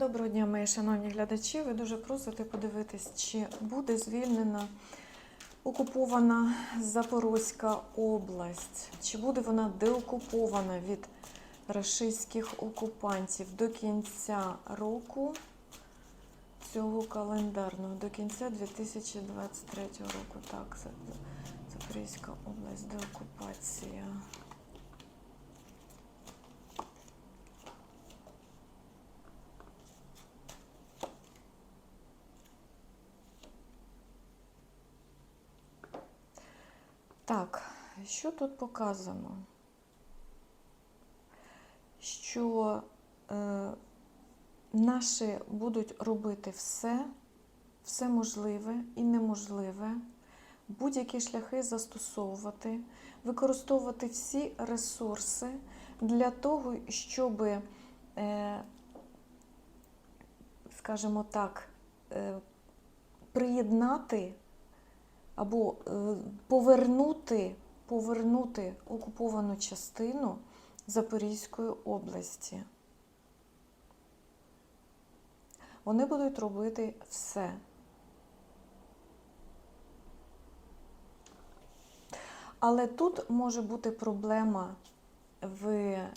Доброго дня, мої шановні глядачі. Ви дуже просите подивитись, чи буде звільнена окупована Запорозька область, чи буде вона деокупована від рашистських окупантів до кінця року цього календарного, до кінця 2023 року. Так, Запорізька область, деокупація. Так, що тут показано? Що е, наші будуть робити все, все можливе і неможливе, будь-які шляхи застосовувати, використовувати всі ресурси для того, щоб, е, скажімо так, е, приєднати або е, повернути, повернути окуповану частину Запорізької області. Вони будуть робити все. Але тут може бути проблема в, е,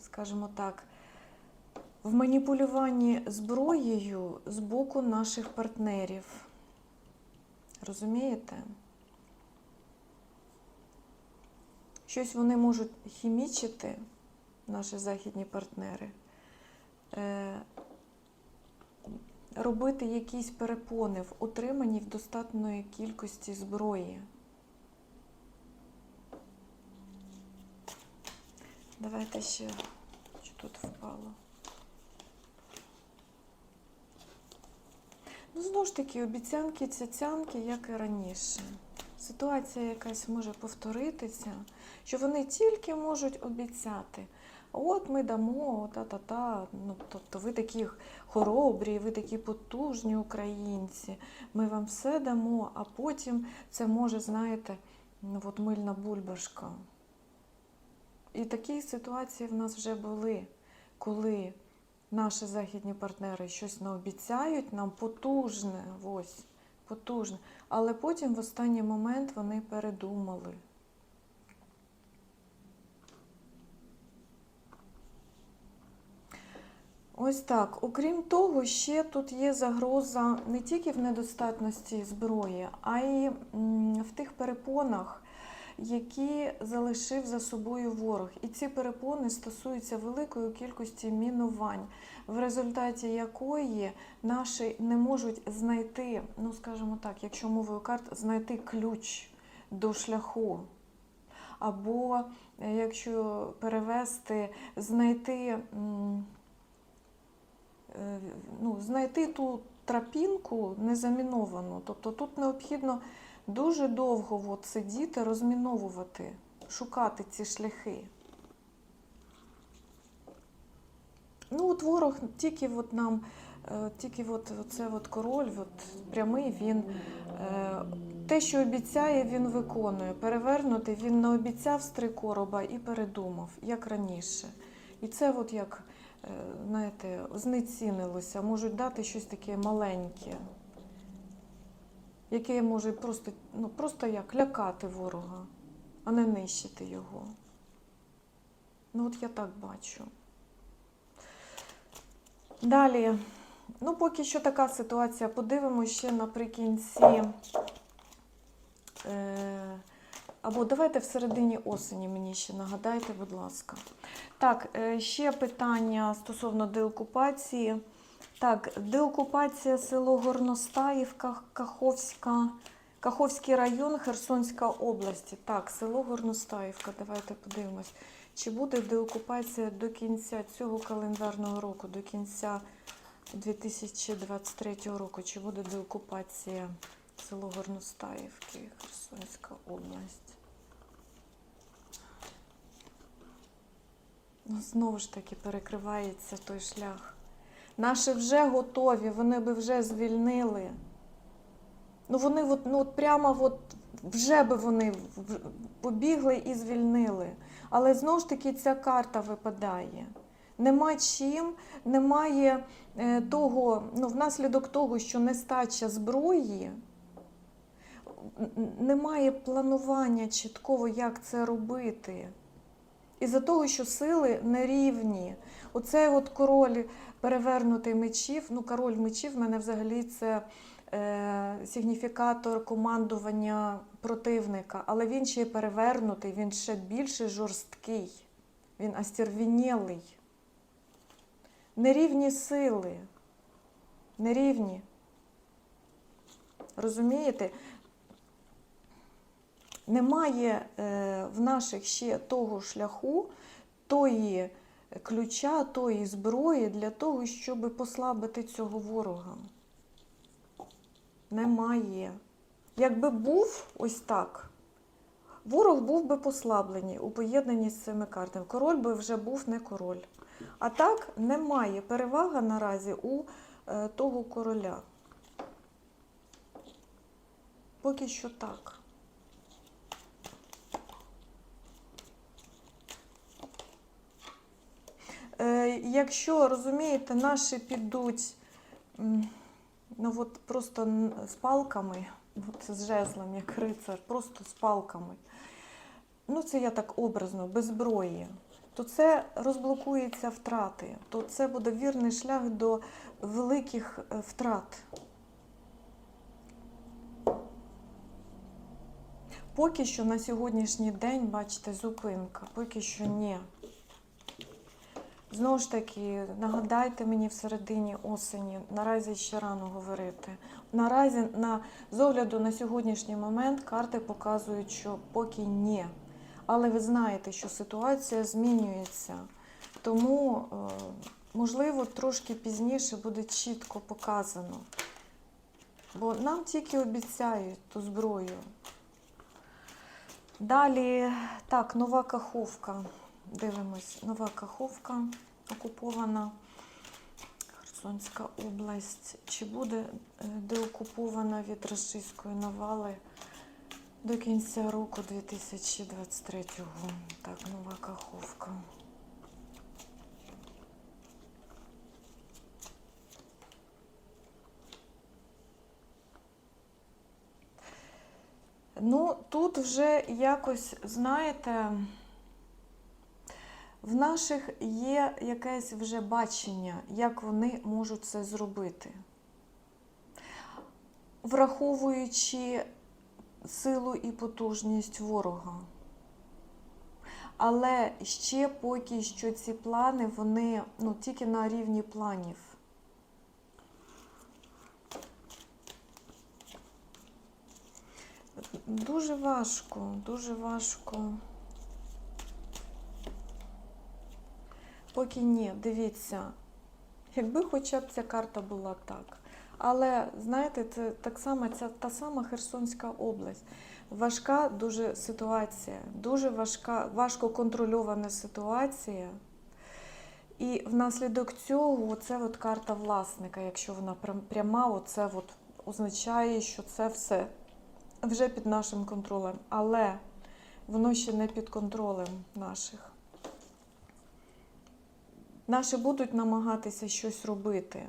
скажімо так, в маніпулюванні зброєю з боку наших партнерів. Розумієте? Щось вони можуть хімічити, наші західні партнери, е, робити якісь перепони в отриманні в достатньої кількості зброї. Давайте ще, що тут впало. Ну, знову ж таки, обіцянки, цяцянки, як і раніше. Ситуація якась може повторитися, що вони тільки можуть обіцяти. От ми дамо, та-та-та. Ну, тобто ви такі хоробрі, ви такі потужні українці, ми вам все дамо, а потім це може, знаєте, ну, от мильна бульбашка. І такі ситуації в нас вже були, коли наші західні партнери щось наобіцяють нам потужне, ось, потужне. Але потім в останній момент вони передумали. Ось так. Окрім того, ще тут є загроза не тільки в недостатності зброї, а й в тих перепонах, які залишив за собою ворог. І ці перепони стосуються великої кількості мінувань, в результаті якої наші не можуть знайти, ну скажімо так, якщо мовою карт, знайти ключ до шляху. Або е, якщо перевести, знайти, е, ну, знайти ту тропінку незаміновану. Тобто тут необхідно дуже довго от сидіти, розміновувати, шукати ці шляхи. Ну, от ворог тільки от нам, е, тільки от це от король, от прямий, він е, те, що обіцяє, він виконує. Перевернути він не обіцяв з короба і передумав, як раніше. І це от як, е, знаєте, знецінилося, можуть дати щось таке маленьке яке може просто, ну, просто як лякати ворога, а не нищити його. Ну, от я так бачу. Далі, ну, поки що така ситуація. Подивимося ще наприкінці. Е, або давайте в середині осені мені ще нагадайте, будь ласка. Так, е, ще питання стосовно деокупації. Так, деокупація село Горностаївка, Каховська, Каховський район, Херсонська області. Так, село Горностаївка. Давайте подивимось. Чи буде деокупація до кінця цього календарного року, до кінця 2023 року? Чи буде деокупація село Горностаївки, Херсонська область? Ну, знову ж таки перекривається той шлях. Наші вже готові, вони би вже звільнили. Ну вони от, ну, от прямо от вже би вони побігли і звільнили. Але знову ж таки ця карта випадає. Нема чим, немає е, того, ну, внаслідок того, що нестача зброї, немає планування чіткого, як це робити. Із-за того, що сили нерівні. Оцей от король перевернутий мечів, ну король мечів в мене взагалі це е, сигніфікатор командування противника, але він ще й перевернутий, він ще більше жорсткий, він остервінєлий. Нерівні сили. Нерівні. Розумієте? Немає е, в наших ще того шляху, тої ключа, тої зброї для того, щоб послабити цього ворога. Немає. Якби був ось так, ворог був би послаблений у поєднанні з цими картами. Король би вже був не король. А так немає перевага наразі у е, того короля. Поки що так. Е, якщо розумієте, наші підуть ну от просто з палками, от з жезлом, як рицар, просто з палками. Ну, це я так образно, без зброї. То це розблокується втрати, то це буде вірний шлях до великих е, втрат. Поки що на сьогоднішній день, бачите, зупинка, поки що ні. Знову ж таки, нагадайте мені в середині осені, наразі ще рано говорити. Наразі, на, з огляду на сьогоднішній момент, карти показують, що поки ні. Але ви знаєте, що ситуація змінюється. Тому, е, можливо, трошки пізніше буде чітко показано. Бо нам тільки обіцяють ту зброю. Далі, так, нова каховка. Дивимось, нова каховка окупована. Херсонська область. Чи буде е, деокупована від російської навали до кінця року 2023-го? Так, нова каховка. Ну, тут вже якось, знаєте, в наших є якесь вже бачення, як вони можуть це зробити. Враховуючи силу і потужність ворога. Але ще поки що ці плани, вони ну, тільки на рівні планів. Дуже важко, дуже важко. Поки ні, дивіться. Якби хоча б ця карта була так. Але знаєте, це так само ця та сама Херсонська область. Важка дуже ситуація, дуже важка, важко контрольована ситуація. І внаслідок цього це от карта власника, якщо вона пряма, оце от означає, що це все вже під нашим контролем. Але воно ще не під контролем наших. Наші будуть намагатися щось робити.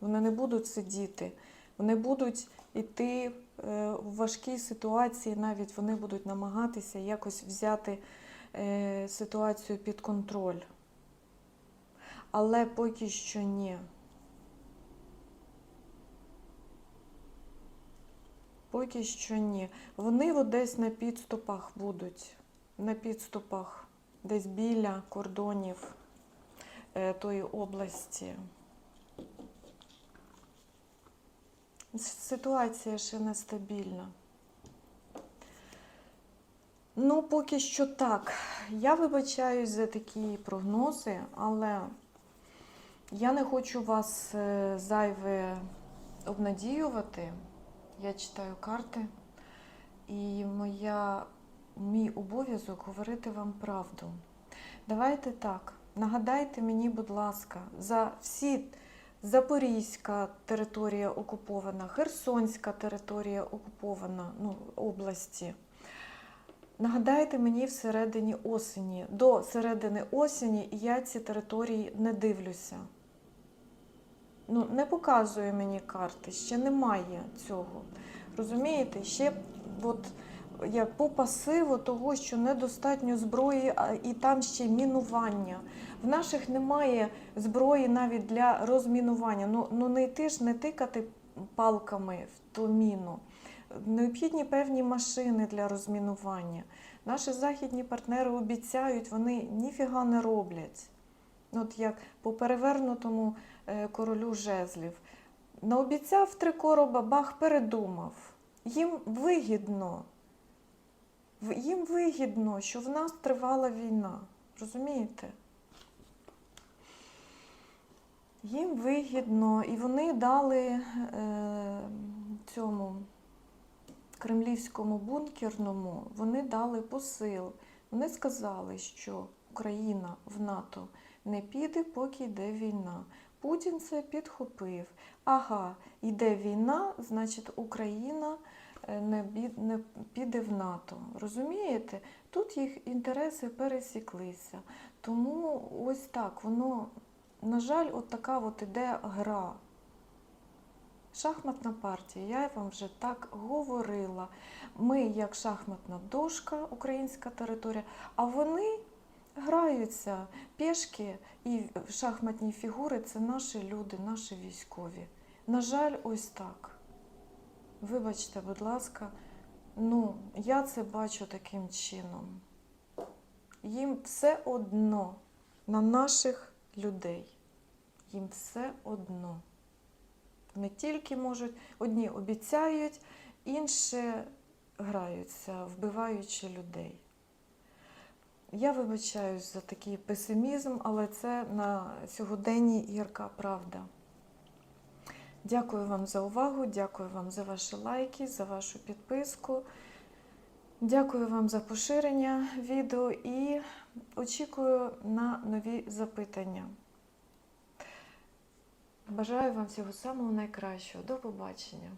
Вони не будуть сидіти, вони будуть йти е, в важкій ситуації, навіть вони будуть намагатися якось взяти е, ситуацію під контроль. Але поки що ні. Поки що ні. Вони от десь на підступах будуть. На підступах, десь біля кордонів тої області. Ситуація ще нестабільна. Ну, поки що так. Я вибачаюсь за такі прогнози, але я не хочу вас е, зайве обнадіювати. Я читаю карти, і моя, мій обов'язок говорити вам правду. Давайте так. Нагадайте мені, будь ласка, за всі Запорізька територія окупована, Херсонська територія окупована, ну, області. Нагадайте мені всередині осені. До середини осені я ці території не дивлюся. Ну, не показує мені карти, ще немає цього. Розумієте? Ще от, як по пасиву того, що недостатньо зброї, і там ще мінування. В наших немає зброї навіть для розмінування. Ну, ну не йти ж не тикати палками в ту міну. Необхідні певні машини для розмінування. Наші західні партнери обіцяють, вони ніфіга не роблять. От як по перевернутому е, королю жезлів. Наобіцяв три короба, бах, передумав. Їм вигідно. Їм вигідно, що в нас тривала війна. Розумієте? Їм вигідно, і вони дали е, цьому кремлівському бункерному, вони дали посил. Вони сказали, що Україна в НАТО не піде, поки йде війна. Путін це підхопив. Ага, йде війна, значить Україна не, бі- не піде в НАТО. Розумієте? Тут їх інтереси пересіклися. Тому ось так, воно, на жаль, от така от іде гра. Шахматна партія, я вам вже так говорила. Ми як шахматна дошка, українська територія, а вони граються. Пішки і шахматні фігури це наші люди, наші військові. На жаль, ось так. Вибачте, будь ласка, ну, я це бачу таким чином. Їм все одно на наших людей. Їм все одно. Не тільки можуть, одні обіцяють, інші граються, вбиваючи людей. Я вибачаюсь за такий песимізм, але це на сьогоденні гірка правда. Дякую вам за увагу, дякую вам за ваші лайки, за вашу підписку. Дякую вам за поширення відео і очікую на нові запитання. Бажаю вам всього самого найкращого. До побачення!